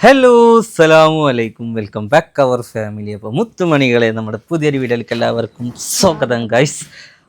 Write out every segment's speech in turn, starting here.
Hello അസ്സലാമു അലൈക്കും. Welcome back അവർ family അപ്പോൾ മുത്തുമണികളെ നമ്മുടെ പുതിയൊരു വീഡിയോയിലേക്ക് എല്ലാവർക്കും സ്വാഗതം ഗൈസ്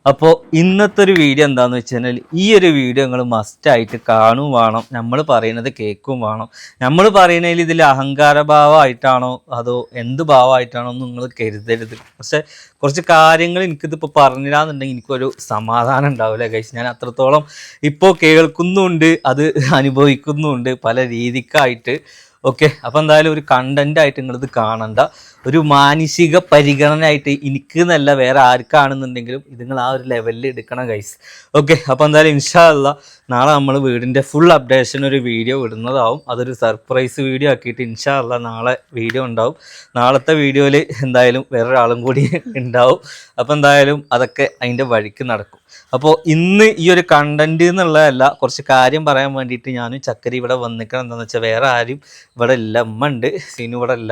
അപ്പോൾ ഇന്നത്തെ ഒരു വീഡിയോ എന്താണെന്ന് വെച്ച് കഴിഞ്ഞാൽ ഈ ഒരു വീഡിയോ നിങ്ങൾ മസ്റ്റായിട്ട് കാണും വേണം. നമ്മൾ പറയുന്നത് കേൾക്കും വേണം. നമ്മൾ പറയുന്നതിൽ ഇതിൽ അഹങ്കാരഭാവമായിട്ടാണോ അതോ എന്ത് ഭാവമായിട്ടാണോ നിങ്ങൾ കരുതരുത്. പക്ഷെ കുറച്ച് കാര്യങ്ങൾ എനിക്കിതിപ്പോൾ പറഞ്ഞില്ലാന്നുണ്ടെങ്കിൽ എനിക്കൊരു സമാധാനം ഉണ്ടാവില്ല കൈസ് ഞാൻ അത്രത്തോളം ഇപ്പോൾ കേൾക്കുന്നുണ്ട് അത് അനുഭവിക്കുന്നുണ്ട് പല രീതിക്കായിട്ട്. ഓക്കെ അപ്പോൾ എന്തായാലും ഒരു കണ്ടന്റ് ആയിട്ട് നിങ്ങളിത് കാണണ്ട. ഒരു മാനസിക പരിഗണനയായിട്ട് എനിക്ക് നല്ല വേറെ ആർക്കാണെന്നുണ്ടെങ്കിലും ഇത് നിങ്ങൾ ആ ഒരു ലെവലിൽ എടുക്കണം ഗൈസ് ഓക്കെ അപ്പോൾ എന്തായാലും ഇൻഷാല്ല നാളെ നമ്മൾ വീടിന്റെ ഫുൾ അപ്ഡേഷൻ ഒരു വീഡിയോ ഇടുന്നതാവും. അതൊരു സർപ്രൈസ് വീഡിയോ ആക്കിയിട്ട് ഇൻഷാല്ല നാളെ വീഡിയോ ഉണ്ടാവും. നാളത്തെ വീഡിയോയിൽ എന്തായാലും വേറൊരാളും കൂടി ഉണ്ടാവും. അപ്പോൾ എന്തായാലും അതൊക്കെ അതിന്റെ വഴിക്ക് നടക്കും. അപ്പോൾ ഇന്ന് ഈ ഒരു കണ്ടന്റ് എന്നുള്ളതല്ല കുറച്ച് കാര്യം പറയാൻ വേണ്ടിയിട്ട് ഞാനും ചക്കരി ഇവിടെ വന്നിക്കണം. എന്താണെന്ന് വെച്ചാൽ വേറെ ആരും ഇവിടെ ഇല്ല. അമ്മ ഉണ്ട് സീനു ഇവിടെ ഇല്ല.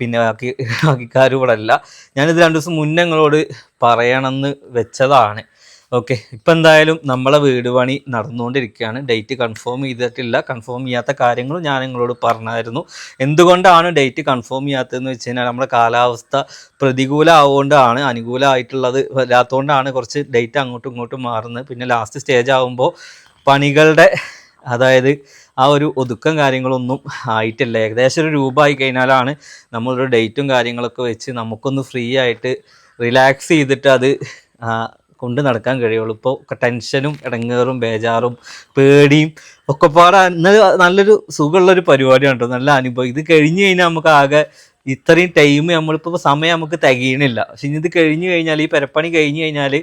പിന്നെ ബാക്കി ബാക്കിക്കാരും ഇവിടെ ഞാനിത് രണ്ട് ദിവസം മുന്നേ നിങ്ങളോട് പറയണമെന്ന് വെച്ചതാണ്. ഓക്കെ ഇപ്പം എന്തായാലും നമ്മളെ വീട് പണി നടന്നുകൊണ്ടിരിക്കുകയാണ്. ഡേറ്റ് കൺഫേം ചെയ്തിട്ടില്ല. കൺഫേം ചെയ്യാത്ത കാര്യങ്ങളും ഞാൻ നിങ്ങളോട് പറഞ്ഞായിരുന്നു. എന്തുകൊണ്ടാണ് ഡേറ്റ് കൺഫേം ചെയ്യാത്തതെന്ന് വെച്ച് കഴിഞ്ഞാൽ നമ്മുടെ കാലാവസ്ഥ പ്രതികൂലമാവുകൊണ്ടാണ് അനുകൂലമായിട്ടുള്ളത് വരാത്തതുകൊണ്ടാണ് കുറച്ച് ഡേറ്റ് അങ്ങോട്ടും ഇങ്ങോട്ടും മാറുന്നത്. പിന്നെ ലാസ്റ്റ് സ്റ്റേജ് ആകുമ്പോൾ പണികളുടെ അതായത് ആ ഒരു ഒതുക്കം കാര്യങ്ങളൊന്നും ആയിട്ടില്ല. ഏകദേശം ഒരു രൂപ ആയി കഴിഞ്ഞാലാണ് നമ്മളൊരു ഡേറ്റും കാര്യങ്ങളൊക്കെ വെച്ച് നമുക്കൊന്ന് ഫ്രീ ആയിട്ട് റിലാക്സ് ചെയ്തിട്ട് അത് കൊണ്ട് നടക്കാൻ കഴിയുള്ളൂ. ഇപ്പോൾ ടെൻഷനും ഇടങ്ങേറും ബേജാറും പേടിയും ഒക്കെ പാടെ. നല്ലൊരു സുഖമുള്ളൊരു പരിപാടിയാണ് കേട്ടോ നല്ല അനുഭവം. ഇത് കഴിഞ്ഞ് കഴിഞ്ഞാൽ നമുക്ക് ആകെ ഇത്രയും ടൈം നമ്മളിപ്പോൾ സമയം നമുക്ക് തികയണില്ല. പക്ഷെ ഇനി ഇത് കഴിഞ്ഞു കഴിഞ്ഞാൽ ഈ പെരപ്പണി കഴിഞ്ഞു കഴിഞ്ഞാൽ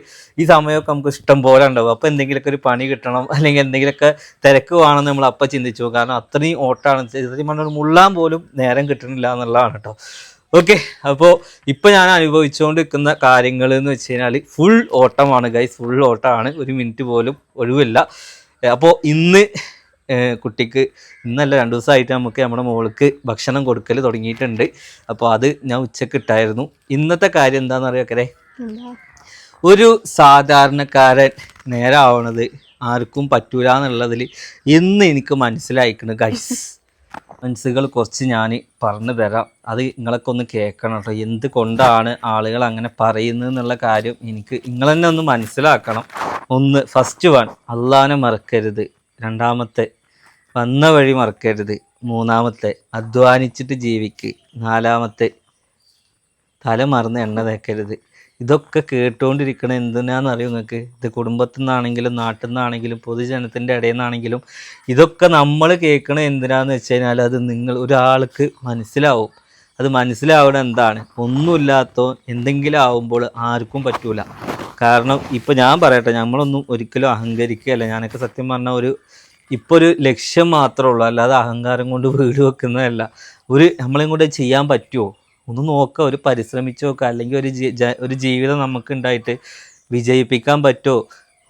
ഈ സമയമൊക്കെ നമുക്ക് ഇഷ്ടം പോലെ ഉണ്ടാവും. അപ്പോൾ എന്തെങ്കിലുമൊക്കെ ഒരു പണി കിട്ടണം അല്ലെങ്കിൽ എന്തെങ്കിലുമൊക്കെ തിരക്ക് വേണമെന്ന് നമ്മൾ അപ്പം ചിന്തിച്ചു. കാരണം അത്രയും ഓട്ടാണ്. ഇത്രയും പറഞ്ഞാൽ മുള്ളാൻ പോലും നേരം കിട്ടണില്ല എന്നുള്ളതാണ് കേട്ടോ ഓക്കെ അപ്പോൾ ഇപ്പോൾ ഞാൻ അനുഭവിച്ചുകൊണ്ടിരിക്കുന്ന കാര്യങ്ങൾ എന്ന് വെച്ച് കഴിഞ്ഞാൽ ഫുൾ ഓട്ടമാണ് ഗൈസ് ഫുൾ ഓട്ടമാണ് ഒരു മിനിറ്റ് പോലും ഒഴിവില്ല. അപ്പോൾ ഇന്ന് കുട്ടിക്ക് ഇന്നല്ല രണ്ട് ദിവസമായിട്ട് നമുക്ക് നമ്മുടെ മോൾക്ക് ഭക്ഷണം കൊടുക്കൽ തുടങ്ങിയിട്ടുണ്ട്. അപ്പോൾ അത് ഞാൻ ഉച്ചയ്ക്ക് ഇട്ടായിരുന്നു. ഇന്നത്തെ കാര്യം എന്താണെന്ന് അറിയാക്കരെ ഒരു സാധാരണക്കാരൻ നേരാവണത് ആർക്കും പറ്റൂല എന്നുള്ളതിൽ ഇന്ന് എനിക്ക് മനസ്സിലായിക്കണ് ഗൈസ് മനസ്സുകൾ കുറച്ച് ഞാൻ പറഞ്ഞു തരാം. അത് നിങ്ങളൊക്കെ ഒന്ന് കേൾക്കണം കേട്ടോ. എന്ത് കൊണ്ടാണ് ആളുകൾ അങ്ങനെ പറയുന്നത് എന്നുള്ള കാര്യം എനിക്ക് നിങ്ങൾ തന്നെ ഒന്ന് മനസ്സിലാക്കണം. ഒന്ന് ഫസ്റ്റ് വൺ അള്ളാനെ മറക്കരുത്. രണ്ടാമത്തെ വന്ന വഴി മറക്കരുത്. മൂന്നാമത്തെ അധ്വാനിച്ചിട്ട് ജീവിക്ക്. നാലാമത്തെ തല മറന്ന് എണ്ണ തേക്കരുത്. ഇതൊക്കെ കേട്ടുകൊണ്ടിരിക്കണ എന്തിനാന്ന് അറിയും നിങ്ങൾക്ക് ഇത് കുടുംബത്തിൽ നിന്നാണെങ്കിലും നാട്ടിൽ നിന്നാണെങ്കിലും പൊതുജനത്തിന്റെ ഇടയിൽ നിന്നാണെങ്കിലും ഇതൊക്കെ നമ്മൾ കേൾക്കണ എന്തിനാന്ന് വെച്ച് കഴിഞ്ഞാൽ അത് നിങ്ങൾ ഒരാൾക്ക് മനസ്സിലാവും. അത് മനസ്സിലാവണം എന്താണ്? ഒന്നുമില്ലാത്തോ എന്തെങ്കിലും ആവുമ്പോൾ ആർക്കും പറ്റൂല. കാരണം ഇപ്പം ഞാൻ പറയട്ടെ നമ്മളൊന്നും ഒരിക്കലും അഹങ്കരിക്കുകയല്ല. ഞാനൊക്കെ സത്യം പറഞ്ഞ ഒരു ഇപ്പോൾ ഒരു ലക്ഷ്യം മാത്രമേ ഉള്ളൂ അല്ലാതെ അഹങ്കാരം കൊണ്ട് വീട് വെക്കുന്നതല്ല. ഒരു നമ്മളെയും കൂടെ ചെയ്യാൻ പറ്റുമോ ഒന്ന് നോക്കുക ഒരു പരിശ്രമിച്ച് നോക്കുക അല്ലെങ്കിൽ ഒരു ഒരു ജീവിതം നമുക്ക് ഉണ്ടായിട്ട് വിജയിപ്പിക്കാൻ പറ്റുമോ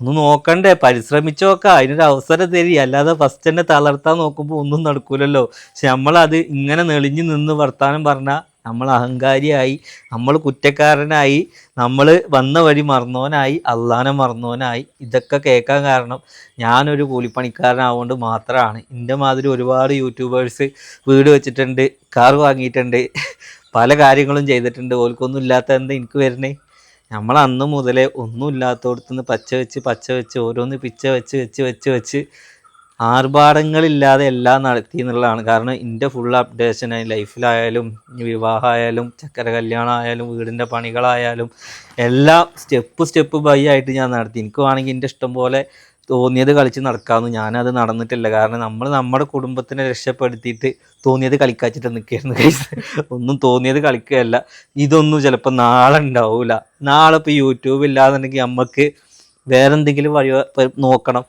ഒന്ന് നോക്കണ്ടേ പരിശ്രമിച്ച് നോക്കുക അതിനൊരു അവസരം തരി. അല്ലാതെ ഫസ്റ്റ് തന്നെ തളർത്താൻ നോക്കുമ്പോൾ ഒന്നും നടക്കൂലല്ലോ. പക്ഷെ നമ്മളത് ഇങ്ങനെ നെളിഞ്ഞു നിന്ന് വർത്താനം പറഞ്ഞാൽ നമ്മൾ അഹങ്കാരിയായി നമ്മൾ കുറ്റക്കാരനായി നമ്മൾ വന്ന വഴി മറന്നവനായി അള്ളാനെ മറന്നവനായി. ഇതൊക്കെ കേൾക്കാൻ കാരണം ഞാനൊരു കൂലിപ്പണിക്കാരനാവുകൊണ്ട് മാത്രമാണ് എന്റെ മാതിരി ഒരുപാട് യൂട്യൂബേഴ്സ് വീട് വെച്ചിട്ടുണ്ട് കാർ വാങ്ങിയിട്ടുണ്ട് പല കാര്യങ്ങളും ചെയ്തിട്ടുണ്ട്. ഓൽക്കൊന്നും ഇല്ലാത്ത എന്താ എനിക്ക് വരുന്നേ നമ്മൾ അന്ന് മുതലേ ഒന്നും ഇല്ലാത്തടത്തുനിന്ന് പച്ച വെച്ച് പച്ച വെച്ച് ഓരോന്ന് പിച്ച വെച്ച് വെച്ച് വെച്ച് വെച്ച് ആർഭാടങ്ങളില്ലാതെ എല്ലാം നടത്തി എന്നുള്ളതാണ്. കാരണം എന്റെ ഫുൾ അപ്ഡേഷൻ ലൈഫിലായാലും വിവാഹമായാലും ചക്കര കല്യാണം ആയാലും വീടിന്റെ പണികളായാലും എല്ലാം സ്റ്റെപ്പ് സ്റ്റെപ്പ് ബൈ ആയിട്ട് ഞാൻ നടത്തി. എനിക്ക് വേണമെങ്കിൽ എന്റെ ഇഷ്ടം പോലെ തോന്നിയത് കളിച്ച് നടക്കാമെന്ന് ഞാനത് നടന്നിട്ടില്ല. കാരണം നമ്മൾ നമ്മുടെ കുടുംബത്തിനെ രക്ഷപ്പെടുത്തിയിട്ട് തോന്നിയത് കളിക്കാച്ചിട്ട് നിൽക്കുകയായിരുന്നു guys. ഒന്നും തോന്നിയത് കളിക്കുകയല്ല. ഇതൊന്നും ചിലപ്പോൾ നാളെ ഉണ്ടാവില്ല നാളെ ഇപ്പോൾ യൂട്യൂബ് ഇല്ലാന്നുണ്ടെങ്കിൽ നമുക്ക് വേറെന്തെങ്കിലും വഴി നോക്കണം.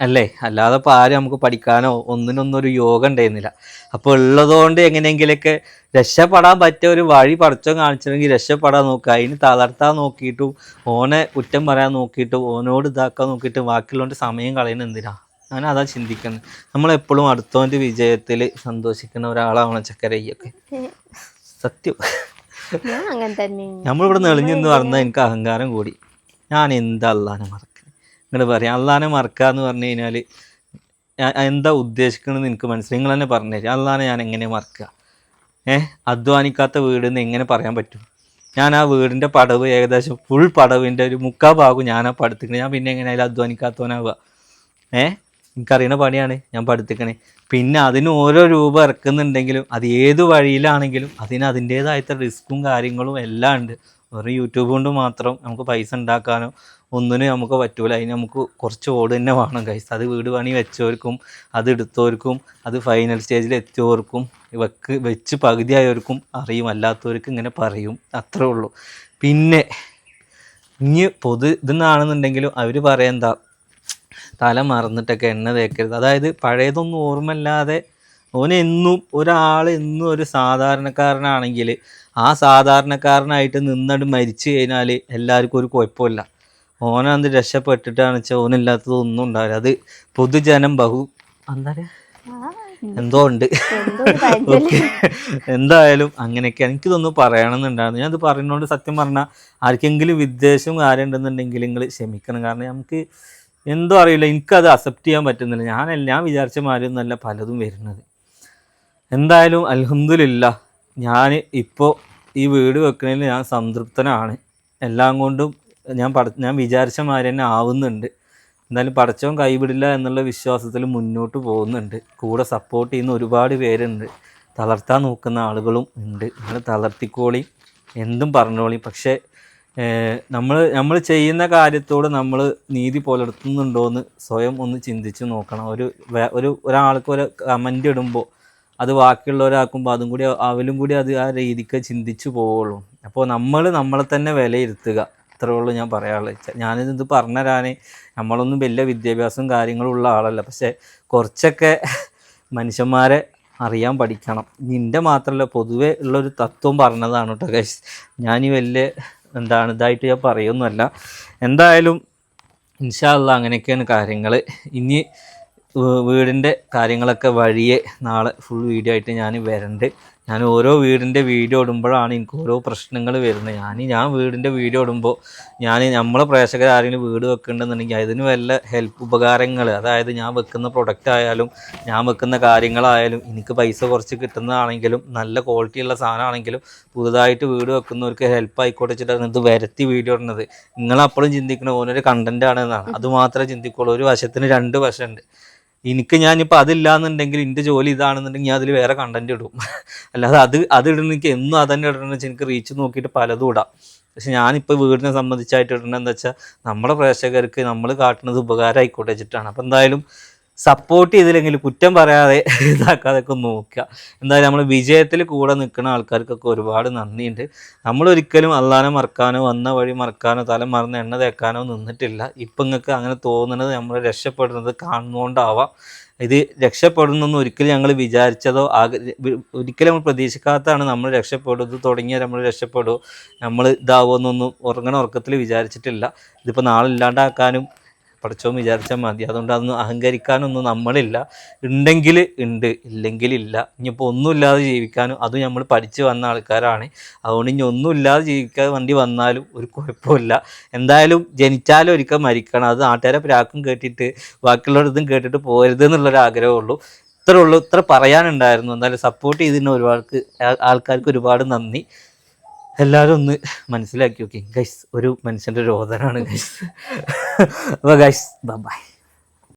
അല്ലേ? അല്ലാതെ ഇപ്പോൾ ആരും നമുക്ക് പഠിക്കാനോ ഒന്നിനൊന്നും ഒരു യോഗം ഉണ്ടായിരുന്നില്ല. അപ്പോൾ ഉള്ളതുകൊണ്ട് എങ്ങനെയെങ്കിലൊക്കെ രക്ഷപ്പെടാൻ പറ്റിയ ഒരു വഴി പഠിച്ചോ കാണിച്ചിരുന്നെങ്കിൽ രക്ഷപ്പെടാൻ നോക്കുക അതിന് തളർത്താൻ നോക്കിയിട്ടും ഓനെ കുറ്റം പറയാൻ നോക്കിയിട്ടും ഓനോട് ഇതാക്കാൻ നോക്കിയിട്ടും ബാക്കിയുള്ളവന്റെ സമയം കളയുന്ന എന്തിനാ? ഞാൻ അതാ ചിന്തിക്കുന്നത്. നമ്മളെപ്പോഴും അടുത്തവന്റെ വിജയത്തിൽ സന്തോഷിക്കുന്ന ഒരാളാവണം ചക്കരയ്യൊക്കെ. സത്യം. നമ്മളിവിടെ നെളിഞ്ഞെന്ന് പറഞ്ഞാൽ എനിക്ക് അഹങ്കാരം കൂടി. ഞാൻ എന്താ അല്ലാതെ മറക്കുന്നത് ഇങ്ങോട്ട് പറയാം. അള്ളാനെ മറക്കുക എന്ന് പറഞ്ഞു കഴിഞ്ഞാൽ എന്താ ഉദ്ദേശിക്കുന്നത് എനിക്ക് മനസ്സിലായി. നിങ്ങൾ തന്നെ പറഞ്ഞു തരും. അള്ളാനെ ഞാൻ എങ്ങനെ മറക്കുക? ഏഹ് അധ്വാനിക്കാത്ത വീട് എന്ന് എങ്ങനെ പറയാൻ പറ്റും? ഞാൻ ആ വീടിന്റെ പടവ് ഏകദേശം ഫുൾ പടവിന്റെ ഒരു മുക്കാ ഭാഗം ഞാൻ ആ പഠിത്തിക്കണേ ഞാൻ പിന്നെ എങ്ങനെ അതിൽ അധ്വാനിക്കാത്തവനാവുക? ഏഹ് എനിക്കറിയണ പണിയാണ് ഞാൻ പഠിത്തിക്കണേ പിന്നെ അതിന് ഓരോ രൂപ ഇറക്കുന്നുണ്ടെങ്കിലും അത് ഏത് വഴിയിലാണെങ്കിലും അതിന് അതിന്റേതായിട്ട് റിസ്ക്കും കാര്യങ്ങളും എല്ലാം ഉണ്ട്. വെറും യൂട്യൂബ് കൊണ്ട് മാത്രം നമുക്ക് പൈസ ഉണ്ടാക്കാനോ ഒന്നിനും നമുക്ക് പറ്റൂല. അതിന് നമുക്ക് കുറച്ച് ഓട് തന്നെ വേണം കൈസ് അത് വീട് പണി വെച്ചവർക്കും അത് എടുത്തവർക്കും അത് ഫൈനൽ സ്റ്റേജിൽ എത്തിയവർക്കും വെക്ക് വെച്ച് പകുതിയായവർക്കും അറിയും. അല്ലാത്തവർക്ക് ഇങ്ങനെ പറയും. അത്രേ ഉള്ളൂ. പിന്നെ ഇനി പൊതു ഇതെന്നാണെന്നുണ്ടെങ്കിലും അവർ പറയാ തല മറന്നിട്ടൊക്കെ എണ്ണ തേക്കരുത്. അതായത് പഴയതൊന്നും ഓർമ്മല്ലാതെ ഓനെന്നും ഒരാൾ എന്നും ഒരു സാധാരണക്കാരനാണെങ്കിൽ ആ സാധാരണക്കാരനായിട്ട് നിന്നട് മരിച്ചു കഴിഞ്ഞാൽ എല്ലാവർക്കും ഒരു കുഴപ്പമില്ല. ഓനത് രക്ഷപ്പെട്ടിട്ടാണ് വെച്ചാൽ ഓനില്ലാത്തത് ഒന്നും ഉണ്ടാവില്ല. അത് പൊതുജനം ബഹു എന്താ എന്തോ ഉണ്ട്. ഓക്കെ. എന്തായാലും അങ്ങനെയൊക്കെ എനിക്ക് ഇതൊന്നും പറയണമെന്നുണ്ടായിരുന്നു. അത് പറയുന്നതുകൊണ്ട് സത്യം പറഞ്ഞാൽ ആർക്കെങ്കിലും വിദ്വേഷവും കാര്യം ഉണ്ടെന്നുണ്ടെങ്കിൽ നിങ്ങൾ ക്ഷമിക്കണം. കാരണം നമുക്ക് എന്തോ അറിയില്ല. എനിക്കത് അക്സെപ്റ്റ് ചെയ്യാൻ പറ്റുന്നില്ല. ഞാനല്ല ഞാൻ വിചാരിച്ച മാതിരിയൊന്നുമല്ല പലതും വരുന്നത്. എന്തായാലും അലഹമില്ല ഞാൻ ഇപ്പോൾ ഈ വീട് വെക്കുന്നതിൽ ഞാൻ സംതൃപ്തനാണ്. എല്ലാം കൊണ്ടും ഞാൻ പട ഞാൻ വിചാരിച്ച മാതിരി തന്നെ ആവുന്നുണ്ട്. എന്നാലും പടച്ചവൻ കൈവിടില്ല എന്നുള്ള വിശ്വാസത്തിൽ മുന്നോട്ട് പോകുന്നുണ്ട്. കൂടെ സപ്പോർട്ട് ചെയ്യുന്ന ഒരുപാട് പേരുണ്ട്. തളർത്താൻ നോക്കുന്ന ആളുകളും ഉണ്ട്. നിങ്ങൾ തളർത്തിക്കോളി എന്തും പറഞ്ഞോളി. പക്ഷേ നമ്മൾ നമ്മൾ ചെയ്യുന്ന കാര്യത്തോട് നമ്മൾ നീതി പുലർത്തുന്നുണ്ടോ എന്ന് സ്വയം ഒന്ന് ചിന്തിച്ച് നോക്കണം. ഒരു ഒരു ഒരാൾക്ക് ഒരു കമന്റ് ഇടുമ്പോൾ അത് ബാക്കിയുള്ളവരാക്കുമ്പോൾ അതും കൂടി അവലും കൂടി അത് ആ രീതിക്ക് ചിന്തിച്ചു പോവുള്ളൂ. അപ്പോൾ നമ്മൾ നമ്മളെ തന്നെ വിലയിരുത്തുക. ഇത്രേ ഉള്ളൂ ഞാൻ പറയാനുള്ളത്. ഞാനിത് പറഞ്ഞു തരാൻ നമ്മളൊന്നും വലിയ വിദ്യാഭ്യാസവും കാര്യങ്ങളും ഉള്ള ആളല്ല. പക്ഷേ കുറച്ചൊക്കെ മനുഷ്യന്മാരെ അറിയാൻ പഠിക്കണം. നിന്റെ മാത്രമല്ല പൊതുവേ ഉള്ളൊരു തത്വം പറഞ്ഞതാണ് കേട്ടോ ഗൈസ് ഞാൻ ഈ വലിയ എന്താണ് ഇതായിട്ട് ഞാൻ പറയുന്നല്ല എന്തായാലും ഇൻഷാല്ല അങ്ങനെയൊക്കെയാണ് കാര്യങ്ങൾ ഇനി വീടിന്റെ കാര്യങ്ങളൊക്കെ വഴിയെ നാളെ ഫുൾ വീഡിയോ ആയിട്ട് ഞാൻ വരണ്ട്. ഞാൻ ഓരോ വീടിന്റെ വീഡിയോ ഇടുമ്പോഴാണ് എനിക്ക് ഓരോ പ്രശ്നങ്ങൾ വരുന്നത്. ഞാൻ ഞാൻ വീടിന്റെ വീഡിയോ ഇടുമ്പോൾ ഞാൻ നമ്മളെ പ്രേക്ഷകർ ആരെങ്കിലും വീട് വെക്കുന്നുണ്ടെന്നുണ്ടെങ്കിൽ അതിന് വല്ല ഹെൽപ്പ് ഉപകാരങ്ങൾ അതായത് ഞാൻ വെക്കുന്ന പ്രൊഡക്റ്റ് ആയാലും ഞാൻ വെക്കുന്ന കാര്യങ്ങളായാലും എനിക്ക് പൈസ കുറച്ച് കിട്ടുന്നതാണെങ്കിലും നല്ല ക്വാളിറ്റിയുള്ള സാധനമാണെങ്കിലും പുതുതായിട്ട് വീട് വെക്കുന്നവർക്ക് ഹെൽപ്പ് ആയിക്കോട്ടെ ഇത് വരത്തി വീഡിയോ ഇടുന്നത്. നിങ്ങളപ്പോഴും ചിന്തിക്കണം ഓനൊരു കണ്ടന്റ് ആണെന്നാണ്. അത് മാത്രമേ ചിന്തിക്കുള്ളൂ. ഒരു വശത്തിന് രണ്ട് വശമുണ്ട് എനിക്ക് ഞാനിപ്പോൾ അതില്ലാന്നുണ്ടെങ്കിൽ എന്റെ ജോലി ഇതാണെന്നുണ്ടെങ്കിൽ ഞാൻ അതിൽ വേറെ കണ്ടന്റ് ഇടും. അല്ലാതെ അത് അത് ഇടുന്ന എനിക്ക് എന്നും അതന്നെ ഇടണമെന്ന് വെച്ചാൽ എനിക്ക് റീച്ച് നോക്കിയിട്ട് പലതും ഇടാം. പക്ഷെ ഞാനിപ്പോൾ വീടിനെ സംബന്ധിച്ചായിട്ട് ഇടണമെന്ന് വെച്ചാൽ നമ്മുടെ പ്രേക്ഷകർക്ക് നമ്മൾ കാട്ടുന്നത് ഉപകാരമായിക്കോട്ടെ വെച്ചിട്ടാണ്. അപ്പോൾ എന്തായാലും സപ്പോർട്ട് ചെയ്തില്ലെങ്കിൽ കുറ്റം പറയാതെ ഇതാക്കാതൊക്കെ നോക്കുക. എന്തായാലും നമ്മൾ വിജയത്തിൽ കൂടെ നിൽക്കുന്ന ആൾക്കാർക്കൊക്കെ ഒരുപാട് നന്ദിയുണ്ട്. നമ്മളൊരിക്കലും അള്ളാനെ മറക്കാനോ വന്ന വഴി മറക്കാനോ തല മറന്ന് എണ്ണ തേക്കാനോ നിന്നിട്ടില്ല. ഇപ്പം നിങ്ങൾക്ക് അങ്ങനെ തോന്നുന്നത് നമ്മൾ രക്ഷപ്പെടുന്നത് കാണുന്നതുകൊണ്ടാവാം ഇത് രക്ഷപ്പെടുന്നൊന്നും ഒരിക്കലും ഞങ്ങൾ വിചാരിച്ചതോ ആഗ്ര ഒരിക്കലും നമ്മൾ പ്രതീക്ഷിക്കാത്തതാണ് നമ്മൾ രക്ഷപ്പെടുന്നത്. തുടങ്ങിയാൽ നമ്മൾ രക്ഷപ്പെടുമോ നമ്മൾ ഇതാവുമെന്നൊന്നും ഉറങ്ങണ ഉറക്കത്തിൽ വിചാരിച്ചിട്ടില്ല. ഇതിപ്പോൾ നാളെ ഇല്ലാണ്ടാക്കാനും പഠിച്ചോ വിചാരിച്ചാൽ മതി. അതുകൊണ്ട് അതൊന്നും അഹങ്കരിക്കാനൊന്നും നമ്മളില്ല. ഉണ്ടെങ്കിൽ ഉണ്ട് ഇല്ലെങ്കിൽ ഇല്ല. ഇനിയിപ്പോൾ ഒന്നുമില്ലാതെ ജീവിക്കാനും അതും നമ്മൾ പഠിച്ചു വന്ന ആൾക്കാരാണ്. അതുകൊണ്ട് ഇനി ഒന്നുമില്ലാതെ ജീവിക്കാതെ വണ്ടി വന്നാലും ഒരു കുഴപ്പമില്ല. എന്തായാലും ജനിച്ചാലും ഒരിക്കൽ മരിക്കണം. അത് നാട്ടുകാരെ പ്രാക്കും കേട്ടിട്ട് ബാക്കിയുള്ളവരതും കേട്ടിട്ട് പോരുത് എന്നുള്ളൊരു ആഗ്രഹമുള്ളൂ ഇത്രേ ഉള്ളൂ. ഇത്ര പറയാനുണ്ടായിരുന്നു. എന്തായാലും സപ്പോർട്ട് ചെയ്തതിന് ഒരുപാട് ആൾക്കാർക്ക് ഒരുപാട് നന്ദി. എല്ലാവരും ഒന്ന് മനസ്സിലാക്കി നോക്കി. ഗൈസ് ഒരു മനുഷ്യന്റെ രോദനാണ് ഗൈസ് അപ്പോൾ ഗൈസ് ബൈ